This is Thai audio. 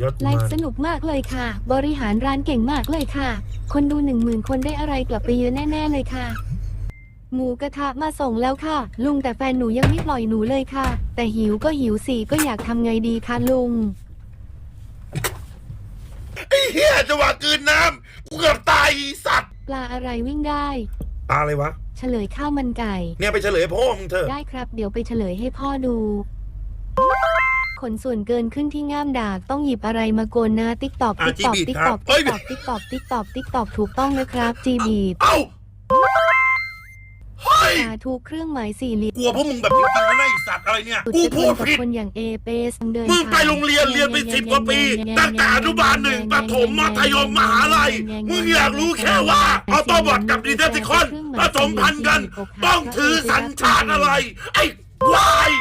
ยอดกุไลมารฟ์สนุกมากเลยค่ะ บริหารร้านเก่งมากเลยค่ะ คนดูหนึ่งหมื่นคนได้อะไรกลับไปเยอะแน่ๆเลยค่ะ หมูกระทะมาส่งแล้วค่ะ ลุงแต่แฟนหนูยังไม่ปล่อยหนูเลยค่ะ แต่หิวก็หิวสิก็อยากทำไงดีคะลุง ไอ้เหี้ยจังหวะกลืนน้ำกูเกือบตายอีสัตว์ปลาอะไรวิ่งได้ ปลาอะไรวะ เฉลยข้าวมันไก่ เนี่ยไปเฉลยพ่อมึงเถอะ ได้ครับ เดี๋ยวไปเฉลยให้พ่อดู ขนส่วนเกินขึ้นที่ง่ามดากต้องหยิบอะไรมาโกนนะติ๊กตอกอะติ๊กตอกจีบีติ๊กครัตอบกเอ้ยติ๊กตอกติ๊กตอกติ๊กตอกติ๊กตอกถูกต้องนะครับจีบีเอ้าเฮ้ยสาธุเครื่องหมายสี่เหลี่ยมกลัวพวกมึงแบบจริงๆนะไอ้สัตว์อะไรเนี่ยสุดกูจะพูเทียดมกับผิดคนอย่างเอเปสเดินมึงไปโรงเรียนเรียนไปสิบกว่าปี ตั้งแต่อนุบาลหนึ่งประถมมัธยมมหาลัยมึงอยากรู้แค่ว่าออโตบอทกับดีเทติคอนผสมพันธุ์กัน ต้องถือสัญชาติอะไร ไอ้ควาย